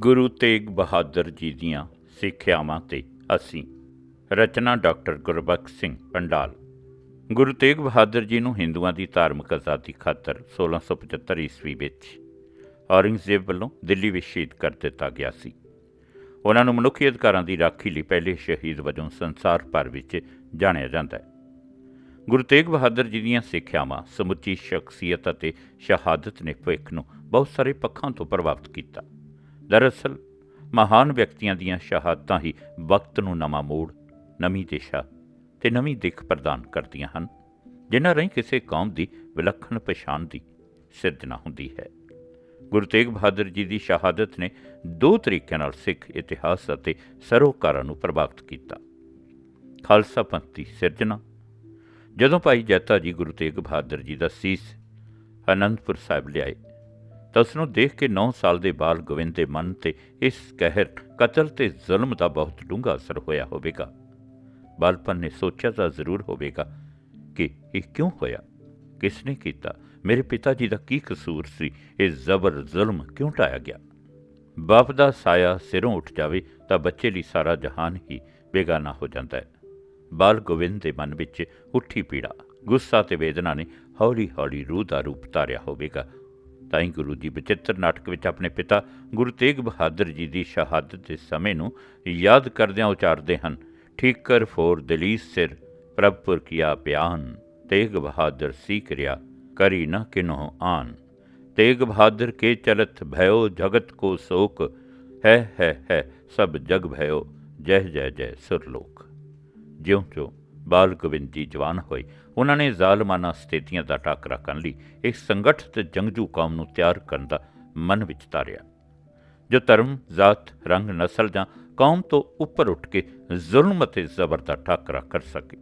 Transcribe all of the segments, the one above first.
ਗੁਰੂ ਤੇਗ ਬਹਾਦਰ ਜੀ ਦੀਆਂ ਸਿੱਖਿਆਵਾਂ ਤੇ ਅਸੀਂ। ਰਚਨਾ ਡਾਕਟਰ ਗੁਰਬਖਸ਼ ਸਿੰਘ ਪੰਡਾਲ। ਗੁਰੂ ਤੇਗ ਬਹਾਦਰ ਜੀ ਨੂੰ ਹਿੰਦੂਆਂ ਦੀ ਧਾਰਮਿਕ ਆਜ਼ਾਦੀ ਖਾਤਰ 1675 ਈਸਵੀ ਵਿੱਚ ਔਰੰਗਜ਼ੇਬ ਵੱਲੋਂ ਦਿੱਲੀ ਵਿੱਚ ਸ਼ਹੀਦ ਕਰ ਦਿੱਤਾ ਗਿਆ ਸੀ। ਉਹਨਾਂ ਨੂੰ ਮਨੁੱਖੀ ਅਧਿਕਾਰਾਂ ਦੀ ਰਾਖੀ ਲਈ ਪਹਿਲੇ ਸ਼ਹੀਦ ਵਜੋਂ ਸੰਸਾਰ ਭਰ ਵਿੱਚ ਜਾਣਿਆ ਜਾਂਦਾ ਹੈ। ਗੁਰੂ ਤੇਗ ਬਹਾਦਰ ਜੀ ਦੀਆਂ ਸਿੱਖਿਆਵਾਂ ਸਮੁੱਚੀ ਸ਼ਖਸੀਅਤ ਅਤੇ ਸ਼ਹਾਦਤ ਨੇ ਭਵਿੱਖ ਨੂੰ ਬਹੁਤ ਸਾਰੇ ਪੱਖਾਂ ਤੋਂ ਪ੍ਰਭਾਵਿਤ ਕੀਤਾ। ਦਰਅਸਲ, ਮਹਾਨ ਵਿਅਕਤੀਆਂ ਦੀਆਂ ਸ਼ਹਾਦਤਾਂ ਹੀ ਵਕਤ ਨੂੰ ਨਵਾਂ ਮੋੜ, ਨਵੀਂ ਦਿਸ਼ਾ ਤੇ ਨਵੀਂ ਦਿੱਖ ਪ੍ਰਦਾਨ ਕਰਦੀਆਂ ਹਨ, ਜਿਨ੍ਹਾਂ ਰਾਹੀਂ ਕਿਸੇ ਕੌਮ ਦੀ ਵਿਲੱਖਣ ਪਛਾਣ ਦੀ ਸਿਰਜਣਾ ਹੁੰਦੀ ਹੈ। ਗੁਰੂ ਤੇਗ ਬਹਾਦਰ ਜੀ ਦੀ ਸ਼ਹਾਦਤ ਨੇ ਦੋ ਤਰੀਕਿਆਂ ਨਾਲ ਸਿੱਖ ਇਤਿਹਾਸ ਅਤੇ ਸਰੋਕਾਰਾਂ ਨੂੰ ਪ੍ਰਭਾਵਿਤ ਕੀਤਾ। ਖਾਲਸਾ ਪੰਥ ਦੀ ਸਿਰਜਣਾ। ਜਦੋਂ ਭਾਈ ਜੈਤਾ ਜੀ ਗੁਰੂ ਤੇਗ ਬਹਾਦਰ ਜੀ ਦਾ ਸੀਸ ਅਨੰਦਪੁਰ ਸਾਹਿਬ ਲਿਆਏ ਤਾਂ ਉਸ ਨੂੰ ਦੇਖ ਕੇ 9 ਸਾਲ ਦੇ ਬਾਲ ਗੋਬਿੰਦ ਦੇ ਮਨ ਤੇ ਇਸ ਕਹਿਰ, ਕਤਲ ਤੇ ਜ਼ੁਲਮ ਦਾ ਬਹੁਤ ਡੂੰਘਾ ਅਸਰ ਹੋਇਆ ਹੋਵੇਗਾ। ਬਾਲਪਨ ਨੇ ਸੋਚਿਆ ਤਾਂ ਜ਼ਰੂਰ ਹੋਵੇਗਾ ਕਿ ਇਹ ਕਿਉਂ ਹੋਇਆ? ਕਿਸ ਨੇ ਕੀਤਾ? ਮੇਰੇ ਪਿਤਾ ਜੀ ਦਾ ਕੀ ਕਸੂਰ ਸੀ? ਇਹ ਜ਼ਬਰ ਜ਼ੁਲਮ ਕਿਉਂ ਢਾਇਆ ਗਿਆ? ਬਾਪ ਦਾ ਸਾਇਆ ਸਿਰੋਂ ਉੱਠ ਜਾਵੇ ਤਾਂ ਬੱਚੇ ਲਈ ਸਾਰਾ ਜਹਾਨ ਹੀ ਬੇਗਾਨਾ ਹੋ ਜਾਂਦਾ ਹੈ। ਬਾਲ ਗੋਬਿੰਦ ਦੇ ਮਨ ਵਿੱਚ ਉੱਠੀ ਪੀੜਾ, ਗੁੱਸਾ ਤੇ ਵੇਦਨਾ ਨੇ ਹੌਲੀ-ਹੌਲੀ ਰੂਹ ਦਾ ਰੂਪ ਧਾਰਿਆ ਹੋਵੇਗਾ। ਤਾਂ ਹੀ ਗੁਰੂ ਜੀ ਬਚਿੱਤਰ ਨਾਟਕ ਵਿੱਚ ਆਪਣੇ ਪਿਤਾ ਗੁਰੂ ਤੇਗ ਬਹਾਦਰ ਜੀ ਦੀ ਸ਼ਹਾਦਤ ਦੇ ਸਮੇਂ ਨੂੰ ਯਾਦ ਕਰਦਿਆਂ ਉਚਾਰਦੇ ਹਨ ਠੀਕ ਕਰ ਫੋਰ ਦਲੀਸ ਸਿਰ ਪ੍ਰਭਪੁਰ ਕੀਆ ਬਿਆਨ ਤੇਗ ਬਹਾਦਰ ਸੀ ਕਰਿਆ ਕਰੀ ਨ ਕਿਨੋ ਆਨ। ਤੇਗ ਬਹਾਦਰ ਕੇ ਚਲਤ ਭਇਓ ਜਗਤ ਕੋ ਸੋਕ, ਹੈ ਹੈ ਹੈ, ਸਭ ਜਗ ਭਇਓ ਜੈ ਜੈ ਜੈ ਸੁਰਲੋਕ ਜਿਉਂ ਜਿਉਂ ਬਾਲ ਗੋਬਿੰਦ ਜੀ ਜਵਾਨ ਹੋਏ। ਉਹਨਾਂ ਨੇ ਜ਼ਾਲਮਾਨਾ ਸਥਿਤੀਆਂ ਦਾ ਟਾਕਰਾ ਕਰਨ ਲਈ ਇੱਕ ਸੰਗਠਿਤ ਜੰਗਜੂ ਕੌਮ ਨੂੰ ਤਿਆਰ ਕਰਨ ਦਾ ਮਨ ਵਿੱਚ ਧਾਰਿਆ ਜੋ ਧਰਮ, ਜ਼ਾਤ, ਰੰਗ, ਨਸਲ ਜਾਂ ਕੌਮ ਤੋਂ ਉੱਪਰ ਉੱਠ ਕੇ ਜ਼ੁਲਮ ਅਤੇ ਜ਼ਬਰ ਦਾ ਟਾਕਰਾ ਕਰ ਸਕੇ।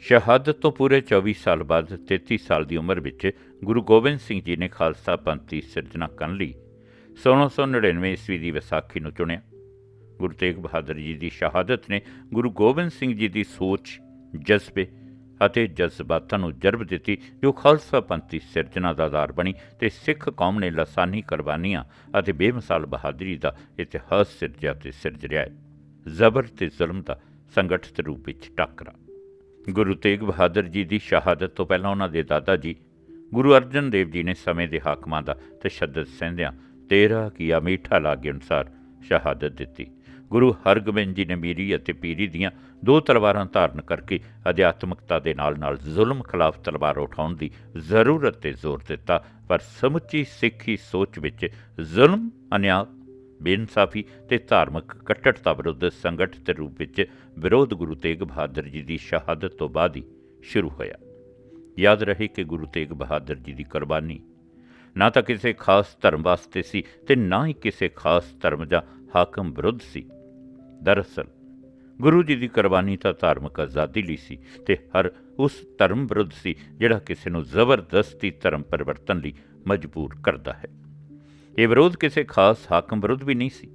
ਸ਼ਹਾਦਤ ਤੋਂ ਪੂਰੇ 24 ਸਾਲ ਬਾਅਦ 33 ਸਾਲ ਦੀ ਉਮਰ ਵਿੱਚ ਗੁਰੂ ਗੋਬਿੰਦ ਸਿੰਘ ਜੀ ਨੇ ਖਾਲਸਾ ਪੰਥ ਦੀ ਸਿਰਜਣਾ ਕਰਨ ਲਈ 1699 ਈਸਵੀ ਦੀ ਵਿਸਾਖੀ ਨੂੰ ਚੁਣਿਆ। ਗੁਰੂ ਤੇਗ ਬਹਾਦਰ ਜੀ ਦੀ ਸ਼ਹਾਦਤ ਨੇ ਗੁਰੂ ਗੋਬਿੰਦ ਸਿੰਘ ਜੀ ਦੀ ਸੋਚ ਜਜ਼ਬੇ ਅਤੇ ਜਜ਼ਬਾਤਾਂ ਨੂੰ ਜਰਬ ਦਿੱਤੀ, ਜੋ ਖਾਲਸਾ ਪੰਥ ਦੀ ਸਿਰਜਣਾ ਦਾ ਆਧਾਰ ਬਣੀ ਤੇ ਸਿੱਖ ਕੌਮ ਨੇ ਲਸਾਨੀ ਕੁਰਬਾਨੀਆਂ ਅਤੇ ਬੇਮਿਸਾਲ ਬਹਾਦਰੀ ਦਾ ਇਤਿਹਾਸ ਸਿਰਜਿਆ ਤੇ ਸਿਰਜ ਰਿਹਾ ਹੈ। ਜ਼ਬਰ ਤੇ ਜ਼ੁਲਮ ਦਾ ਸੰਗਠਿਤ ਰੂਪ ਵਿੱਚ ਟੱਕਰਾ। ਗੁਰੂ ਤੇਗ ਬਹਾਦਰ ਜੀ ਦੀ ਸ਼ਹਾਦਤ ਤੋਂ ਪਹਿਲਾਂ ਉਹਨਾਂ ਦੇ ਦਾਦਾ ਜੀ ਗੁਰੂ ਅਰਜਨ ਦੇਵ ਜੀ ਨੇ ਸਮੇਂ ਦੇ ਹਾਕਮਾਂ ਦਾ ਤਸ਼ੱਦਦ ਸਹਿੰਦਿਆਂ ਤੇਰਾ ਕੀਆ ਮੀਠਾ ਲਾਗੇ ਅਨੁਸਾਰ ਸ਼ਹਾਦਤ ਦਿੱਤੀ। ਗੁਰੂ ਹਰਗੋਬਿੰਦ ਜੀ ਨੇ ਮੀਰੀ ਅਤੇ ਪੀਰੀ ਦੀਆਂ ਦੋ ਤਲਵਾਰਾਂ ਧਾਰਨ ਕਰਕੇ ਅਧਿਆਤਮਕਤਾ ਦੇ ਨਾਲ-ਨਾਲ ਜ਼ੁਲਮ ਖਿਲਾਫ ਤਲਵਾਰ ਉਠਾਉਣ ਦੀ ਜ਼ਰੂਰਤ ਤੇ ਜ਼ੋਰ ਦਿੱਤਾ। ਪਰ ਸਮੁੱਚੀ ਸਿੱਖੀ ਸੋਚ ਵਿੱਚ ਜ਼ੁਲਮ, ਅਨਿਆਂ, ਬੇਇਨਸਾਫੀ ਤੇ ਧਾਰਮਿਕ ਕੱਟੜਤਾ ਵਿਰੁੱਧ ਸੰਗਠਿਤ ਰੂਪ ਵਿੱਚ ਵਿਰੋਧ ਗੁਰੂ ਤੇਗ ਬਹਾਦਰ ਜੀ ਦੀ ਸ਼ਹਾਦਤ ਤੋਂ ਬਾਅਦ ਹੀ ਸ਼ੁਰੂ ਹੋਇਆ। ਯਾਦ ਰਹੇ ਕਿ ਗੁਰੂ ਤੇਗ ਬਹਾਦਰ ਜੀ ਦੀ ਕੁਰਬਾਨੀ ਨਾ ਤਾਂ ਕਿਸੇ ਖਾਸ ਧਰਮ ਵਾਸਤੇ ਸੀ ਤੇ ਨਾ ਹੀ ਕਿਸੇ ਖਾਸ ਧਰਮ ਜਾਂ ਹਾਕਮ ਵਿਰੁੱਧ ਸੀ। ਦਰਅਸਲ, ਗੁਰੂ ਜੀ ਦੀ ਕੁਰਬਾਨੀ ਤਾਂ ਧਾਰਮਿਕ ਆਜ਼ਾਦੀ ਲਈ ਸੀ ਤੇ ਹਰ ਉਸ ਧਰਮ ਵਿਰੁੱਧ ਸੀ ਜਿਹੜਾ ਕਿਸੇ ਨੂੰ ਜ਼ਬਰਦਸਤੀ ਧਰਮ ਪਰਿਵਰਤਨ ਲਈ ਮਜਬੂਰ ਕਰਦਾ ਹੈ। ਇਹ ਵਿਰੋਧ ਕਿਸੇ ਖਾਸ ਹਾਕਮ ਵਿਰੁੱਧ ਵੀ ਨਹੀਂ ਸੀ।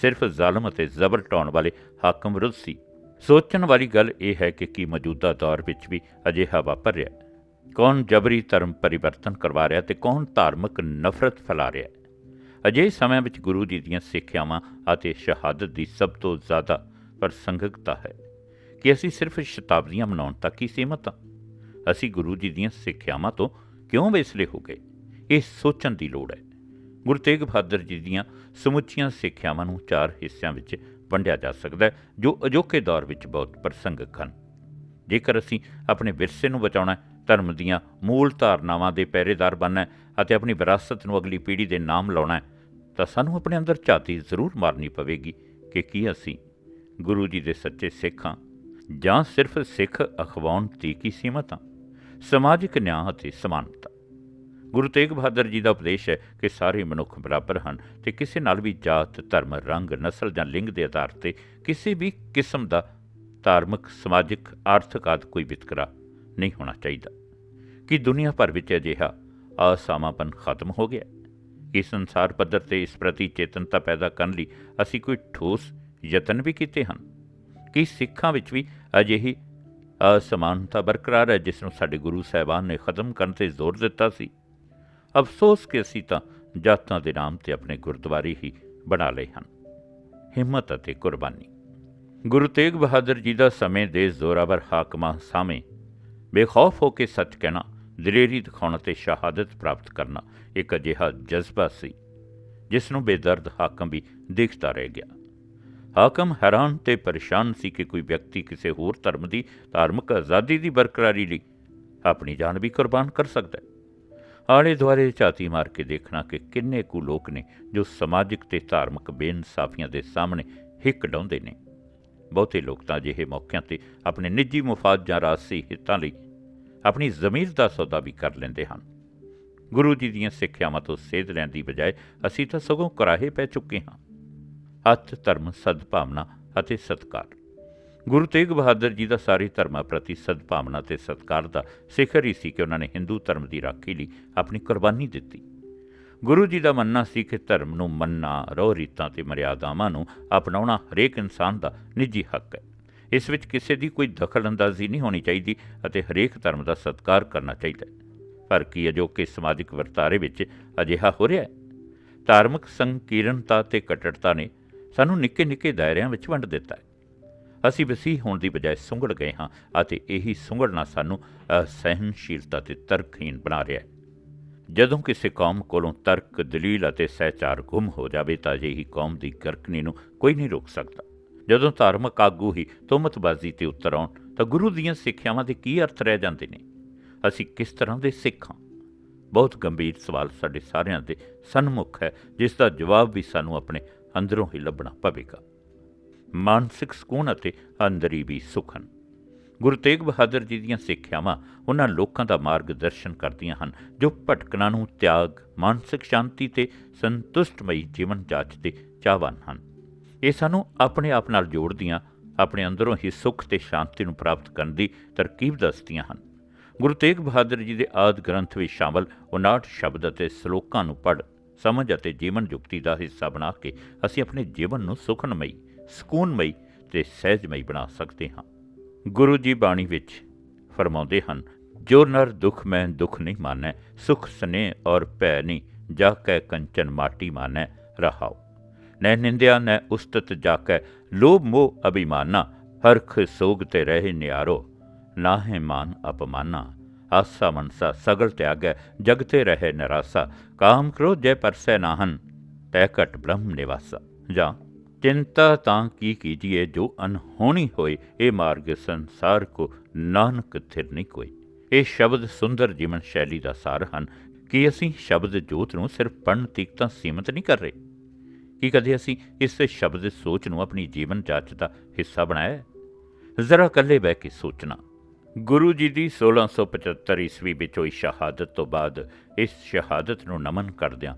ਸਿਰਫ ਜ਼ਾਲਮ ਅਤੇ ਜ਼ਬਰ ਢਾਉਣ ਵਾਲੇ ਹਾਕਮ ਵਿਰੁੱਧ ਸੀ। ਸੋਚਣ ਵਾਲੀ ਗੱਲ ਇਹ ਹੈ ਕਿ ਕੀ ਮੌਜੂਦਾ ਦੌਰ ਵਿੱਚ ਵੀ ਅਜਿਹਾ ਵਾਪਰ ਰਿਹਾ ਕੌਣ ਜਬਰੀ ਧਰਮ ਪਰਿਵਰਤਨ ਕਰਵਾ ਰਿਹਾ ਤੇ ਕੌਣ ਧਾਰਮਿਕ ਨਫ਼ਰਤ ਫੈਲਾ ਰਿਹਾ ਅਜੇ ਸਮੇਂ ਵਿੱਚ ਗੁਰੂ ਜੀ ਦੀਆਂ ਸਿੱਖਿਆਵਾਂ ਅਤੇ ਸ਼ਹਾਦਤ ਦੀ ਸਭ ਤੋਂ ਜ਼ਿਆਦਾ ਪ੍ਰਸੰਗਿਕਤਾ ਹੈ ਕਿ ਅਸੀਂ ਸਿਰਫ ਸ਼ਤਾਬਦੀਆਂ ਮਨਾਉਣ ਤੱਕ ਹੀ ਸੀਮਤ ਹਾਂ। ਅਸੀਂ ਗੁਰੂ ਜੀ ਦੀਆਂ ਸਿੱਖਿਆਵਾਂ ਤੋਂ ਕਿਉਂ ਵਿਸਲੇ ਹੋ ਗਏ? ਇਹ ਸੋਚਣ ਦੀ ਲੋੜ ਹੈ। ਗੁਰੂ ਤੇਗ ਬਹਾਦਰ ਜੀ ਦੀਆਂ ਸਮੁੱਚੀਆਂ ਸਿੱਖਿਆਵਾਂ ਨੂੰ ਚਾਰ ਹਿੱਸਿਆਂ ਵਿੱਚ ਵੰਡਿਆ ਜਾ ਸਕਦਾ ਹੈ, ਜੋ ਅਜੋਕੇ ਦੌਰ ਵਿੱਚ ਬਹੁਤ ਪ੍ਰਸੰਗਕ ਹਨ। ਜੇਕਰ ਅਸੀਂ ਆਪਣੇ ਵਿਰਸੇ ਨੂੰ ਬਚਾਉਣਾ ਹੈ, ਧਰਮ ਦੀਆਂ ਮੂਲ ਧਾਰਨਾਵਾਂ ਦੇ ਪਹਿਰੇਦਾਰ ਬਣਨਾ ਅਤੇ ਆਪਣੀ ਵਿਰਾਸਤ ਨੂੰ ਅਗਲੀ ਪੀੜ੍ਹੀ ਦੇ ਨਾਮ ਲਾਉਣਾ ਹੈ ਤਾਂ ਸਾਨੂੰ ਆਪਣੇ ਅੰਦਰ ਝਾਤੀ ਜ਼ਰੂਰ ਮਾਰਨੀ ਪਵੇਗੀ ਕਿ ਕੀ ਅਸੀਂ ਗੁਰੂ ਜੀ ਦੇ ਸੱਚੇ ਸਿੱਖ ਹਾਂ ਜਾਂ ਸਿਰਫ ਸਿੱਖ ਅਖਵਾਉਣ ਤੀਕ ਹੀ ਸੀਮਤ ਹਾਂ? ਸਮਾਜਿਕ ਨਿਆਂ ਅਤੇ ਸਮਾਨਤਾ। ਗੁਰੂ ਤੇਗ ਬਹਾਦਰ ਜੀ ਦਾ ਉਪਦੇਸ਼ ਹੈ ਕਿ ਸਾਰੇ ਮਨੁੱਖ ਬਰਾਬਰ ਹਨ ਤੇ ਕਿਸੇ ਨਾਲ ਵੀ ਜਾਤ, ਧਰਮ, ਰੰਗ, ਨਸਲ ਜਾਂ ਲਿੰਗ ਦੇ ਆਧਾਰ ਤੇ ਕਿਸੇ ਵੀ ਕਿਸਮ ਦਾ ਧਾਰਮਿਕ, ਸਮਾਜਿਕ, ਆਰਥਿਕ ਆਦਿ ਕੋਈ ਵਿਤਕਰਾ ਨਹੀਂ ਹੋਣਾ ਚਾਹੀਦਾ। ਕਿ ਦੁਨੀਆ ਭਰ ਵਿੱਚ ਅਜਿਹਾ ਅਸਮਾਪਨ ਖਤਮ ਹੋ ਗਿਆ ਇਸ ਸੰਸਾਰ ਪੱਧਰ ਤੇ ਇਸ ਪ੍ਰਤੀ ਚੇਤਨਤਾ ਪੈਦਾ ਕਰਨ ਲਈ ਅਸੀਂ ਕੋਈ ਠੋਸ ਯਤਨ ਵੀ ਕੀਤੇ ਹਨ ਕਿ ਸਿੱਖਾਂ ਵਿੱਚ ਵੀ ਅਜਿਹੀ ਅਸਮਾਨਤਾ ਬਰਕਰਾਰ ਹੈ, ਜਿਸ ਨੂੰ ਸਾਡੇ ਗੁਰੂ ਸਾਹਿਬਾਨ ਨੇ ਖਤਮ ਕਰਨ ਤੇ ਜ਼ੋਰ ਦਿੱਤਾ ਸੀ। ਅਫਸੋਸ ਕਿ ਅਸੀਂ ਤਾਂ ਜਾਤਾਂ ਦੇ ਨਾਮ ਤੇ ਆਪਣੇ ਗੁਰਦੁਆਰੇ ਹੀ ਬਣਾ ਲਏ ਹਨ। ਹਿੰਮਤ ਅਤੇ ਕੁਰਬਾਨੀ। ਗੁਰੂ ਤੇਗ ਬਹਾਦਰ ਜੀ ਦਾ ਸਮੇਂ ਦੇ ਜ਼ੋਰਾਵਰ ਹਾਕਮਾਂ ਸਾਹਮਣੇ ਬੇਖੌਫ ਹੋ ਕੇ ਸੱਚ ਕਹਿਣਾ ਦਲੇਰੀ ਦਿਖਾਉਣ ਅਤੇ ਸ਼ਹਾਦਤ ਪ੍ਰਾਪਤ ਕਰਨਾ ਇੱਕ ਅਜਿਹਾ ਜਜ਼ਬਾ ਸੀ, ਜਿਸ ਨੂੰ ਬੇਦਰਦ ਹਾਕਮ ਵੀ ਦੇਖਦਾ ਰਹਿ ਗਿਆ। ਹਾਕਮ ਹੈਰਾਨ ਤੇ ਪਰੇਸ਼ਾਨ ਸੀ ਕਿ ਕੋਈ ਵਿਅਕਤੀ ਕਿਸੇ ਹੋਰ ਧਰਮ ਦੀ ਧਾਰਮਿਕ ਆਜ਼ਾਦੀ ਦੀ ਬਰਕਰਾਰੀ ਲਈ ਆਪਣੀ ਜਾਨ ਵੀ ਕੁਰਬਾਨ ਕਰ ਸਕਦਾ ਹੈ। ਆਲੇ ਦੁਆਲੇ ਝਾਤੀ ਮਾਰ ਕੇ ਦੇਖਣਾ ਕਿ ਕਿੰਨੇ ਕੁ ਲੋਕ ਨੇ ਜੋ ਸਮਾਜਿਕ ਤੇ ਧਾਰਮਿਕ ਬੇਇਨਸਾਫੀਆਂ ਦੇ ਸਾਹਮਣੇ ਹਿੱਕ ਡਾਉਂਦੇ ਨੇ। ਬਹੁਤੇ ਲੋਕ ਤਾਂ ਅਜਿਹੇ ਮੌਕਿਆਂ ਤੇ ਆਪਣੇ ਨਿੱਜੀ ਮੁਫਾਦ ਜਾਂ ਰਾਜਸੀ ਹਿੱਤਾਂ ਲਈ ਆਪਣੀ ਜ਼ਮੀਰ ਦਾ ਸੌਦਾ ਵੀ ਕਰ ਲੈਂਦੇ ਹਨ। ਗੁਰੂ ਜੀ ਦੀਆਂ ਸਿੱਖਿਆਵਾਂ ਤੋਂ ਸੇਧ ਲੈਣ ਦੀ ਬਜਾਏ ਅਸੀਂ ਤਾਂ ਸਗੋਂ ਕਰਾਹੇ ਪੈ ਚੁੱਕੇ ਹਾਂ। ਅਤ ਧਰਮ, ਸਦਭਾਵਨਾ ਅਤੇ ਸਤਕਾਰ। ਗੁਰੂ ਤੇਗ ਬਹਾਦਰ ਜੀ ਦਾ ਸਾਰੇ ਧਰਮਾਂ ਪ੍ਰਤੀ ਸਦਭਾਵਨਾ ਤੇ ਸਤਕਾਰ ਦਾ ਸਿਖਰ ਹੀ ਸੀ ਕਿ ਉਹਨਾਂ ਨੇ ਹਿੰਦੂ ਧਰਮ ਦੀ ਰਾਖੀ ਲਈ ਆਪਣੀ ਕੁਰਬਾਨੀ ਦਿੱਤੀ। ਗੁਰੂ ਜੀ ਦਾ ਮੰਨਣਾ ਸੀ ਕਿ ਧਰਮ ਨੂੰ ਮੰਨਣਾ ਰੋਹ ਰੀਤਾਂ ਤੇ ਮਰਿਆਦਾਵਾਂ ਨੂੰ ਅਪਣਾਉਣਾ ਹਰੇਕ ਇਨਸਾਨ ਦਾ ਨਿੱਜੀ ਹੱਕ ਹੈ। ਇਸ ਵਿੱਚ ਕਿਸੇ ਦੀ ਕੋਈ ਦਖਲਅੰਦਾਜ਼ੀ ਨਹੀਂ ਹੋਣੀ ਚਾਹੀਦੀ ਅਤੇ ਹਰੇਕ ਧਰਮ ਦਾ ਸਤਿਕਾਰ ਕਰਨਾ ਚਾਹੀਦਾ ਹੈ। ਪਰ ਕੀ ਅਜੋਕੇ ਸਮਾਜਿਕ ਵਰਤਾਰੇ ਵਿੱਚ ਅਜਿਹਾ ਹੋ ਰਿਹਾ ਹੈ? ਧਾਰਮਿਕ ਸੰਕੀਰਣਤਾ ਤੇ ਕਟੜਤਾ ਨੇ ਸਾਨੂੰ ਨਿੱਕੇ ਨਿੱਕੇ ਦਾਇਰਿਆਂ ਵਿੱਚ ਵੰਡ ਦਿੱਤਾ ਹੈ। ਅਸੀਂ ਵਸੀਹ ਹੋਣ ਦੀ ਬਜਾਏ ਸੁੰਗੜ ਗਏ ਹਾਂ ਅਤੇ ਇਹੀ ਸੁੰਗੜਨਾ ਸਾਨੂੰ ਅਸਹਿਣਸ਼ੀਲਤਾ ਤੇ ਤਰਕਹੀਣ ਬਣਾ ਰਿਹਾ ਹੈ। ਜਦੋਂ ਕਿਸੇ ਕੌਮ ਕੋਲੋਂ ਤਰਕ, ਦਲੀਲ ਅਤੇ ਸਹਿਚਾਰ ਗੁੰਮ ਹੋ ਜਾਵੇ ਤਾਂ ਅਜਿਹੀ ਕੌਮ ਦੀ ਗਰਕਣੀ ਨੂੰ ਕੋਈ ਨਹੀਂ ਰੋਕ ਸਕਦਾ। ਜਦੋਂ ਧਾਰਮਿਕ ਆਗੂ ਹੀ ਤੁਮਤਬਾਜ਼ੀ ਤੇ ਉਤਰ ਆਉਣ, ਤਾਂ ਗੁਰੂ ਦੀਆਂ ਸਿੱਖਿਆਵਾਂ ਦੇ ਕੀ ਅਰਥ ਰਹਿ ਜਾਂਦੇ ਨੇ? ਅਸੀਂ ਕਿਸ ਤਰ੍ਹਾਂ ਦੇ ਸਿੱਖ ਹਾਂ? ਬਹੁਤ ਗੰਭੀਰ ਸਵਾਲ ਸਾਡੇ ਸਾਰਿਆਂ ਦੇ ਸਨਮੁਖ ਹੈ, ਜਿਸ ਦਾ ਜਵਾਬ ਵੀ ਸਾਨੂੰ ਆਪਣੇ ਅੰਦਰੋਂ ਹੀ ਲੱਭਣਾ ਪਵੇਗਾ। ਮਾਨਸਿਕ ਸਕੂਨ ਅਤੇ ਅੰਦਰੀ ਵੀ ਸੁਖਨ ਗੁਰੂ ਤੇਗ ਬਹਾਦਰ ਜੀ ਦੀਆਂ ਸਿੱਖਿਆਵਾਂ ਉਹਨਾਂ ਲੋਕਾਂ ਦਾ ਮਾਰਗਦਰਸ਼ਨ ਕਰਦੀਆਂ ਹਨ, ਜੋ ਭਟਕਣਾ ਨੂੰ ਤਿਆਗ, ਮਾਨਸਿਕ ਸ਼ਾਂਤੀ ਤੇ ਸੰਤੁਸ਼ਟਮਈ ਜੀਵਨ ਜਾਚਦੇ ਚਾਹਵਾਨ ਹਨ। ਇਹ ਸਾਨੂੰ ਆਪਣੇ ਆਪ ਨਾਲ ਜੋੜਦੀਆਂ, ਆਪਣੇ ਅੰਦਰੋਂ ਹੀ ਸੁੱਖ ਤੇ ਸ਼ਾਂਤੀ ਨੂੰ ਪ੍ਰਾਪਤ ਕਰਨ ਦੀ ਤਰਕੀਬ ਦੱਸਦੀਆਂ ਹਨ। ਗੁਰੂ ਤੇਗ ਬਹਾਦਰ ਜੀ ਦੇ ਆਦ ਗ੍ਰੰਥ ਵਿੱਚ ਸ਼ਾਮਲ 59 ਸ਼ਬਦ ਅਤੇ ਸ਼ਲੋਕਾਂ ਨੂੰ ਪੜ੍ਹ, ਸਮਝ ਅਤੇ ਜੀਵਨ ਯੁਕਤੀ ਦਾ ਹਿੱਸਾ ਬਣਾ ਕੇ ਅਸੀਂ ਆਪਣੇ ਜੀਵਨ ਨੂੰ ਸੁਖਨਮਈ, ਸਕੂਨਮਈ ਤੇ ਸਹਿਜਮਈ ਬਣਾ ਸਕਦੇ ਹਾਂ। ਗੁਰੂ ਜੀ ਬਾਣੀ ਵਿੱਚ ਫਰਮਾਉਂਦੇ ਹਨ, ਜੋ ਨਰ ਦੁਖ ਮੈਂ ਦੁਖ ਨਹੀਂ ਮਾਨੈ, ਸੁਖ ਸਨੇ ਔਰ ਭੈ ਨਹੀਂ, ਜਾ ਕੈ ਕੰਚਨ ਮਾਟੀ ਮਾਨੈ ਰਹਾਓ ਨੈ ਨਿੰਦਿਆ ਨੈ ਉਸਤਤ ਜਾਕੈ, ਲੋਭ ਮੋਹ ਅਭਿਮਾਨਾ, ਹਰਖ ਸੋਗ ਤੇ ਰਹੇ ਨਿਆਰੋ, ਨਾਹਿ ਮਾਨ ਅਪਮਾਨਾ, ਆਸਾ ਮਨਸਾ ਸਗਲ ਤਿਆਗੈ, ਜਗਤੇ ਰਹੇ ਨਰਾਸਾ, ਕਾਮ ਕ੍ਰੋਧ ਜੈ ਪਰਸੈ ਨਾਹਨ, ਤੈ ਘਟ ਬ੍ਰਹਮ ਨਿਵਾਸਾ। ਜਾਂ, ਚਿੰਤਾ ਤਾਂ ਕੀ ਕੀਜੀਏ ਜੋ ਅਨਹੋਣੀ ਹੋਏ, ਇਹ ਮਾਰਗ ਸੰਸਾਰ ਕੋ ਨਾਨਕ ਥਿਰ ਨਹੀਂ ਕੋਈ। ਇਹ ਸ਼ਬਦ ਸੁੰਦਰ ਜੀਵਨ ਸ਼ੈਲੀ ਦਾ ਸਾਰ ਹਨ, ਕਿ ਅਸੀਂ ਸ਼ਬਦ ਜੋਤ ਨੂੰ ਸਿਰਫ ਪੜ੍ਹਨ ਤੀਕ ਤਾਂ ਸੀਮਤ ਨਹੀਂ ਕਰ ਰਹੇ? ਕੀ ਕਦੇ ਅਸੀਂ ਇਸ ਸ਼ਬਦ ਸੋਚ ਨੂੰ ਆਪਣੀ ਜੀਵਨ ਜਾਂਚ ਦਾ ਹਿੱਸਾ ਬਣਾਇਆ ਹੈ? ਜ਼ਰਾ ਇਕੱਲੇ ਬਹਿ ਕੇ ਸੋਚਣਾ। ਗੁਰੂ ਜੀ ਦੀ 1675 ਈਸਵੀ ਵਿੱਚ ਹੋਈ ਸ਼ਹਾਦਤ ਤੋਂ ਬਾਅਦ ਇਸ ਸ਼ਹਾਦਤ ਨੂੰ ਨਮਨ ਕਰਦਿਆਂ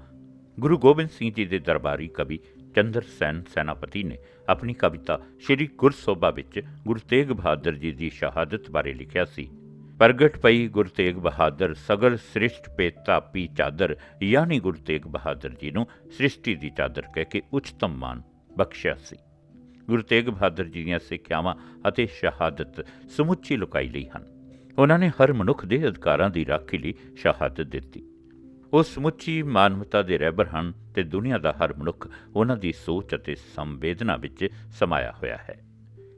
ਗੁਰੂ ਗੋਬਿੰਦ ਸਿੰਘ ਜੀ ਦੇ ਦਰਬਾਰੀ ਕਵੀ ਚੰਦਰ ਸੈਨ ਸੈਨਾਪਤੀ ਨੇ ਆਪਣੀ ਕਵਿਤਾ ਸ਼੍ਰੀ ਗੁਰਸੋਭਾ ਵਿੱਚ ਗੁਰੂ ਤੇਗ ਬਹਾਦਰ ਜੀ ਦੀ ਸ਼ਹਾਦਤ ਬਾਰੇ ਲਿਖਿਆ ਸੀ। ਪ੍ਰਗਟ ਪਈ ਗੁਰੂ ਤੇਗ ਬਹਾਦਰ, ਸਗਲ ਸ੍ਰਿਸ਼ਟ ਪੇਤਾ ਪੀ ਚਾਦਰ, ਯਾਨੀ ਗੁਰੂ ਤੇਗ ਬਹਾਦਰ ਜੀ ਨੂੰ ਸ੍ਰਿਸ਼ਟੀ ਦੀ ਚਾਦਰ ਕਹਿ ਕੇ ਉੱਚਤਮ ਮਾਨ ਬਖਸ਼ਿਆ ਸੀ। ਗੁਰੂ ਤੇਗ ਬਹਾਦਰ ਜੀ ਦੀਆਂ ਸਿੱਖਿਆਵਾਂ ਅਤੇ ਸ਼ਹਾਦਤ ਸਮੁੱਚੀ ਲੁਕਾਈ ਲਈ ਹਨ। ਉਹਨਾਂ ਨੇ ਹਰ ਮਨੁੱਖ ਦੇ ਅਧਿਕਾਰਾਂ ਦੀ ਰਾਖੀ ਲਈ ਸ਼ਹਾਦਤ ਦਿੱਤੀ। ਉਹ ਸਮੁੱਚੀ ਮਾਨਵਤਾ ਦੇ ਰਹਿਬਰ ਹਨ ਤੇ ਦੁਨੀਆ ਦਾ ਹਰ ਮਨੁੱਖ ਉਹਨਾਂ ਦੀ ਸੋਚ ਅਤੇ ਸੰਵੇਦਨਾ ਵਿੱਚ ਸਮਾਇਆ ਹੋਇਆ ਹੈ।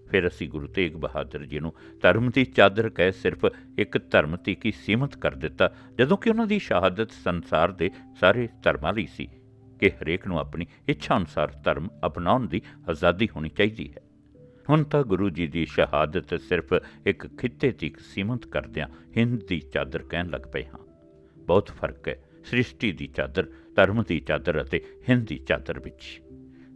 ਫਿਰ ਅਸੀਂ ਗੁਰੂ ਤੇਗ ਬਹਾਦਰ ਜੀ ਨੂੰ ਧਰਮ ਦੀ ਚਾਦਰ ਕਹਿ ਸਿਰਫ ਇੱਕ ਧਰਮ ਤੀਕ ਹੀ ਸੀਮਤ ਕਰ ਦਿੱਤਾ, ਜਦੋਂ ਕਿ ਉਹਨਾਂ ਦੀ ਸ਼ਹਾਦਤ ਸੰਸਾਰ ਦੇ ਸਾਰੇ ਧਰਮਾਂ ਲਈ ਸੀ ਕਿ ਹਰੇਕ ਨੂੰ ਆਪਣੀ ਇੱਛਾ ਅਨੁਸਾਰ ਧਰਮ ਅਪਣਾਉਣ ਦੀ ਆਜ਼ਾਦੀ ਹੋਣੀ ਚਾਹੀਦੀ ਹੈ। ਹੁਣ ਤਾਂ ਗੁਰੂ ਜੀ ਦੀ ਸ਼ਹਾਦਤ ਸਿਰਫ ਇੱਕ ਖਿੱਤੇ ਤੀਕ ਸੀਮਤ ਕਰਦਿਆਂ ਹਿੰਦ ਦੀ ਚਾਦਰ ਕਹਿਣ ਲੱਗ ਪਏ ਹਾਂ। ਬਹੁਤ ਫ਼ਰਕ ਹੈ ਸ੍ਰਿਸ਼ਟੀ ਦੀ ਚਾਦਰ, ਧਰਮ ਦੀ ਚਾਦਰ ਅਤੇ ਹਿੰਦ ਦੀ ਚਾਦਰ ਵਿੱਚ।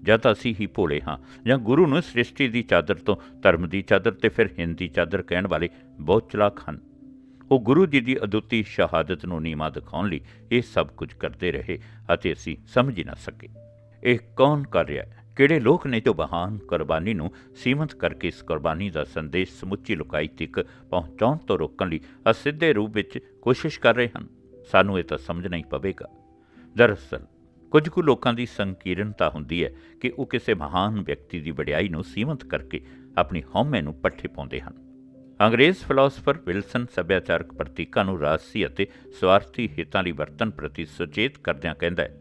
ਜਦ ਅਸੀਂ ਹੀ ਭੋਲੇ ਹਾਂ, ਜਾਂ ਗੁਰੂ ਨੂੰ ਸ੍ਰਿਸ਼ਟੀ ਦੀ ਚਾਦਰ ਤੋਂ ਧਰਮ ਦੀ ਚਾਦਰ ਤੇ ਫਿਰ ਹਿੰਦ ਦੀ ਚਾਦਰ ਕਹਿਣ ਵਾਲੇ ਬਹੁਤ ਚਲਾਕ ਹਨ। ਉਹ ਗੁਰੂ ਜੀ ਦੀ ਅਦੁੱਤੀ ਸ਼ਹਾਦਤ ਨੂੰ ਨੀਮਾ ਦਿਖਾਉਣ ਲਈ ਇਹ ਸਭ ਕੁਝ ਕਰਦੇ ਰਹੇ ਅਤੇ ਅਸੀਂ ਸਮਝ ਹੀ ਨਾ ਸਕੇ। ਇਹ ਕੌਣ ਕਰ ਰਿਹਾ ਹੈ? ਕਿਹੜੇ ਲੋਕ ਨੇ ਜੋ ਬਹਾਨ ਕੁਰਬਾਨੀ ਨੂੰ ਸੀਮਤ ਕਰਕੇ ਇਸ ਕੁਰਬਾਨੀ ਦਾ ਸੰਦੇਸ਼ ਸਮੁੱਚੀ ਲੁਕਾਈ ਤੱਕ ਪਹੁੰਚਾਉਣ ਤੋਂ ਰੋਕਣ ਲਈ ਅਸਿੱਧੇ ਰੂਪ ਵਿੱਚ ਕੋਸ਼ਿਸ਼ ਕਰ ਰਹੇ ਹਨ? ਸਾਨੂੰ ਇਹ ਤਾਂ ਸਮਝਣਾ ਹੀ ਪਵੇਗਾ। ਦਰਅਸਲ ਕੁਝ ਕੁ ਲੋਕਾਂ ਦੀ ਸੰਕੀਰਣਤਾ ਹੁੰਦੀ ਹੈ ਕਿ ਉਹ ਕਿਸੇ ਮਹਾਨ ਵਿਅਕਤੀ ਦੀ ਵਡਿਆਈ ਨੂੰ ਸੀਮਤ ਕਰਕੇ ਆਪਣੀ ਹਉਮੈ ਨੂੰ ਪੱਠੇ ਪਾਉਂਦੇ ਹਨ। ਅੰਗਰੇਜ਼ ਫਿਲਾਸਫਰ ਵਿਲਸਨ ਸੱਭਿਆਚਾਰਕ ਪ੍ਰਤੀਕਾਂ ਨੂੰ ਰਾਜਸੀ ਅਤੇ ਸਵਾਰਥੀ ਹਿੱਤਾਂ ਲਈ ਵਰਤਨ ਪ੍ਰਤੀ ਸੁਚੇਤ ਕਰਦਿਆਂ ਕਹਿੰਦਾ ਹੈ,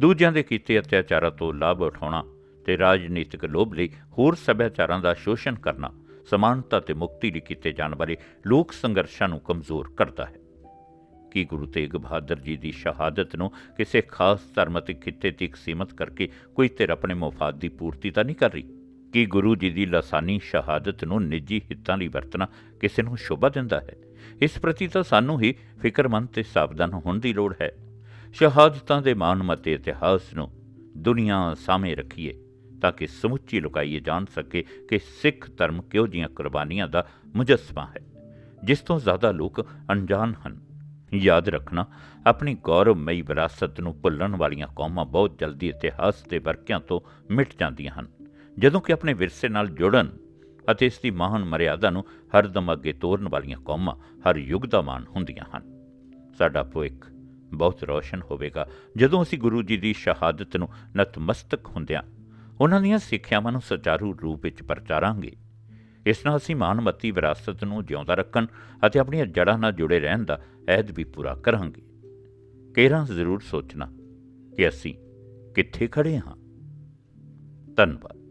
ਦੂਜਿਆਂ ਦੇ ਕੀਤੇ ਅਤਿਆਚਾਰਾਂ ਤੋਂ ਲਾਭ ਉਠਾਉਣਾ ਤੇ ਰਾਜਨੀਤਿਕ ਲੋਭ ਲਈ ਹੋਰ ਸੱਭਿਆਚਾਰਾਂ ਦਾ ਸ਼ੋਸ਼ਣ ਕਰਨਾ ਸਮਾਨਤਾ ਤੇ ਮੁਕਤੀ ਲਈ ਕੀਤੇ ਜਾਣ ਵਾਲੇ ਲੋਕ ਸੰਘਰਸ਼ਾਂ ਨੂੰ ਕਮਜ਼ੋਰ ਕਰਦਾ ਹੈ। ਕਿ ਗੁਰੂ ਤੇਗ ਬਹਾਦਰ ਜੀ ਦੀ ਸ਼ਹਾਦਤ ਨੂੰ ਕਿਸੇ ਖਾਸ ਧਰਮ ਅਤੇ ਖਿੱਤੇ ਤੱਕ ਸੀਮਤ ਕਰਕੇ ਕੋਈ ਧਿਰ ਆਪਣੇ ਮਫਾਦ ਦੀ ਪੂਰਤੀ ਤਾਂ ਨਹੀਂ ਕਰ ਰਹੀ? ਕਿ ਗੁਰੂ ਜੀ ਦੀ ਲਾਸਾਨੀ ਸ਼ਹਾਦਤ ਨੂੰ ਨਿੱਜੀ ਹਿੱਤਾਂ ਲਈ ਵਰਤਣਾ ਕਿਸੇ ਨੂੰ ਸ਼ੋਭਾ ਦਿੰਦਾ ਹੈ? ਇਸ ਪ੍ਰਤੀ ਤਾਂ ਸਾਨੂੰ ਹੀ ਫਿਕਰਮੰਦ ਤੇ ਸਾਵਧਾਨ ਹੋਣ ਦੀ ਲੋੜ ਹੈ। ਸ਼ਹਾਦਤਾਂ ਦੇ ਮਾਨਮਤੇ ਇਤਿਹਾਸ ਨੂੰ ਦੁਨੀਆ ਸਾਹਮਣੇ ਰੱਖੀਏ ਤਾਂ ਕਿ ਸਮੁੱਚੀ ਲੁਕਾਈਏ ਜਾਣ ਸਕੇ ਕਿ ਸਿੱਖ ਧਰਮ ਕਿਹੋ ਜਿਹੀਆਂ ਕੁਰਬਾਨੀਆਂ ਦਾ ਮੁਜੱਸਮਾ ਹੈ, ਜਿਸ ਤੋਂ ਜ਼ਿਆਦਾ ਲੋਕ ਅਣਜਾਣ ਹਨ। ਯਾਦ ਰੱਖਣਾ, ਆਪਣੀ ਗੌਰਵਮਈ ਵਿਰਾਸਤ ਨੂੰ ਭੁੱਲਣ ਵਾਲੀਆਂ ਕੌਮਾਂ ਬਹੁਤ ਜਲਦੀ ਇਤਿਹਾਸ ਦੇ ਵਰਕਿਆਂ ਤੋਂ ਮਿਟ ਜਾਂਦੀਆਂ ਹਨ। ਜਦੋਂ ਕਿ ਆਪਣੇ ਵਿਰਸੇ ਨਾਲ ਜੁੜਨ ਅਤੇ ਇਸ ਦੀ ਮਹਾਨ ਮਰਿਆਦਾ ਨੂੰ ਹਰਦਮ ਅੱਗੇ ਤੋਰਨ ਵਾਲੀਆਂ ਕੌਮਾਂ ਹਰ ਯੁੱਗ ਦਾ ਮਾਣ ਹੁੰਦੀਆਂ ਹਨ। ਸਾਡਾ ਭਵਿੱਖ ਬਹੁਤ ਰੌਸ਼ਨ ਹੋਵੇਗਾ। ਜਦੋਂ ਅਸੀਂ ਗੁਰੂ ਜੀ ਦੀ ਸ਼ਹਾਦਤ ਨੂੰ ਨਤਮਸਤਕ ਹੁੰਦਿਆਂ, ਉਹਨਾਂ ਦੀਆਂ ਸਿੱਖਿਆਵਾਂ ਨੂੰ ਸੁਚਾਰੂ ਰੂਪ ਵਿੱਚ ਪ੍ਰਚਾਰਾਂਗੇ ਇਸ ਨਾਲ ਅਸੀਂ ਮਾਨਵਤੀ ਵਿਰਾਸਤ ਨੂੰ ਜਿਉਂਦਾ ਰੱਖਣ ਅਤੇ ਆਪਣੀਆਂ ਜੜ੍ਹਾਂ ਨਾਲ ਜੁੜੇ ਰਹਿਣ ਦਾ ਅਹਿਦ ਵੀ ਪੂਰਾ ਕਰਾਂਗੇ। ਕੇਰਾਂ ਜ਼ਰੂਰ ਸੋਚਣਾ ਕਿ ਅਸੀਂ ਕਿੱਥੇ ਖੜੇ ਹਾਂ। ਧੰਨਵਾਦ।